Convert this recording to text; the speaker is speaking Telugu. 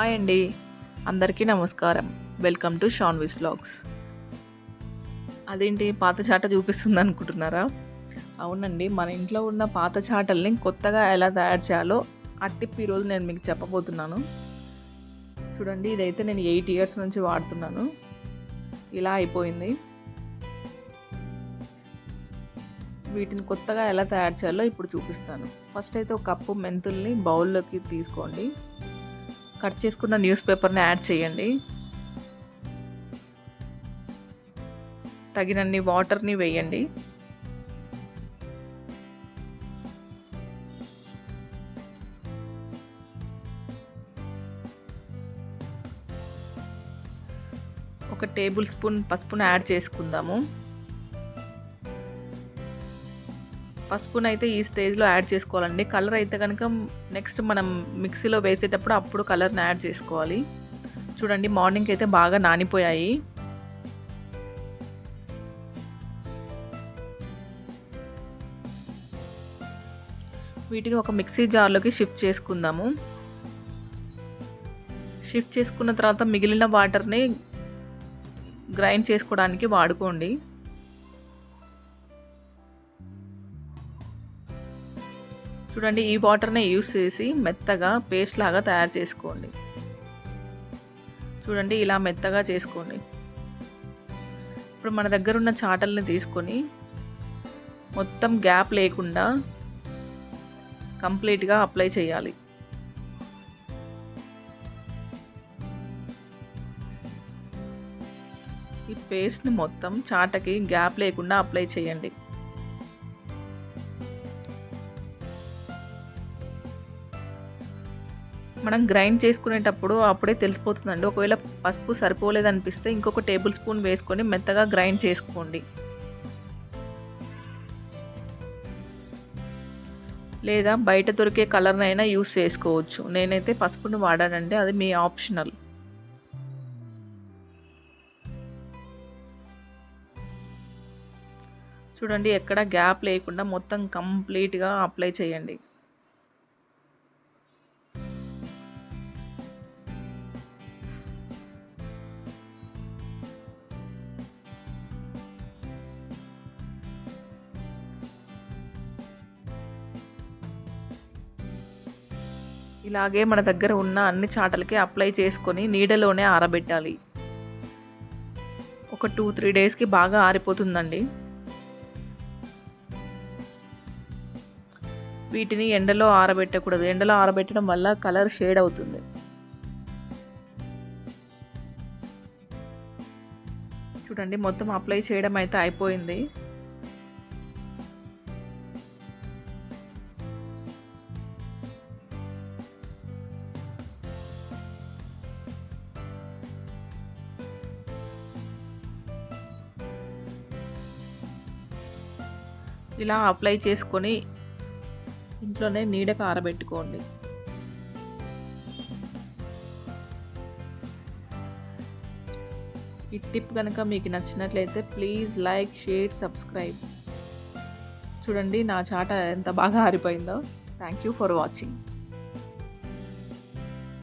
హాయ్ అండి. అందరికీ నమస్కారం. Welcome to Shanvi's blogs. అదేంటి పాత చాట చూపిస్తుంది అనుకుంటున్నారా? అవునండి మన ఇంట్లో ఉన్న పాత చాటల్ని కొత్తగా ఎలా తయారు చేయాలో ఆ టిప్ ఈరోజు నేను మీకు చెప్పబోతున్నాను. చూడండి ఇదైతే నేను ఎయిట్ ఇయర్స్ నుంచి వాడుతున్నాను. ఇలా అయిపోయింది. వీటిని కొత్తగా ఎలా తయారు చేయాలో ఇప్పుడు చూపిస్తాను. ఫస్ట్ అయితే ఒక కప్పు మెంతుల్ని బౌల్లోకి తీసుకోండి. కట్ చేసుకున్న న్యూస్ పేపర్ని యాడ్ చేయండి. తగినన్ని వాటర్ని వేయండి. ఒక టేబుల్ స్పూన్ పసుపును యాడ్ చేసుకుందాము. పసుపును అయితే ఈ స్టేజ్లో యాడ్ చేసుకోవాలండి. కలర్ అయితే కనుక నెక్స్ట్ మనం మిక్సీలో వేసేటప్పుడు అప్పుడు కలర్ని యాడ్ చేసుకోవాలి. చూడండి మార్నింగ్కి అయితే బాగా నానిపోయాయి. వీటిని ఒక మిక్సీ జార్లోకి షిఫ్ట్ చేసుకుందాము. షిఫ్ట్ చేసుకున్న తర్వాత మిగిలిన వాటర్ని గ్రైండ్ చేసుకోవడానికి వాడుకోండి. చూడండి ఈ వాటర్ని యూస్ చేసి మెత్తగా పేస్ట్ లాగా తయారు చేసుకోండి. చూడండి ఇలా మెత్తగా చేసుకోండి. ఇప్పుడు మన దగ్గర ఉన్న చాటల్ని తీసుకొని మొత్తం గ్యాప్ లేకుండా కంప్లీట్గా అప్లై చేయాలి. ఈ పేస్ట్ని మొత్తం చాటకి గ్యాప్ లేకుండా అప్లై చేయండి. మనం గ్రైండ్ చేసుకునేటప్పుడు అప్పుడే తెలిసిపోతుందండి. ఒకవేళ పసుపు సరిపోలేదనిపిస్తే ఇంకొక టేబుల్ స్పూన్ వేసుకొని మెత్తగా గ్రైండ్ చేసుకోండి. లేదా బయట దొరికే కలర్నైనా యూస్ చేసుకోవచ్చు. నేనైతే పసుపును వాడానండి. అది మీ ఆప్షనల్. చూడండి ఎక్కడ గ్యాప్ లేకుండా మొత్తం కంప్లీట్గా అప్లై చేయండి. ఇలాగే మన దగ్గర ఉన్న అన్ని చాటలకి అప్లై చేసుకొని నీడలోనే ఆరబెట్టాలి. ఒక టూ త్రీ డేస్కి బాగా ఆరిపోతుందండి. వీటిని ఎండలో ఆరబెట్టకూడదు. ఎండలో ఆరబెట్టడం వల్ల కలర్ షేడ్ అవుతుంది. చూడండి మొత్తం అప్లై చేయడం అయితే అయిపోయింది. ఇలా అప్లై చేసుకొని ఇంట్లోనే నీడకు ఆరబెట్టుకోండి. ఈ టిప్ కనుక మీకు నచ్చినట్లయితే ప్లీజ్ లైక్ షేర్ సబ్స్క్రైబ్. చూడండి నా చాట ఎంత బాగా ఆరిపోయిందో. Thank you for watching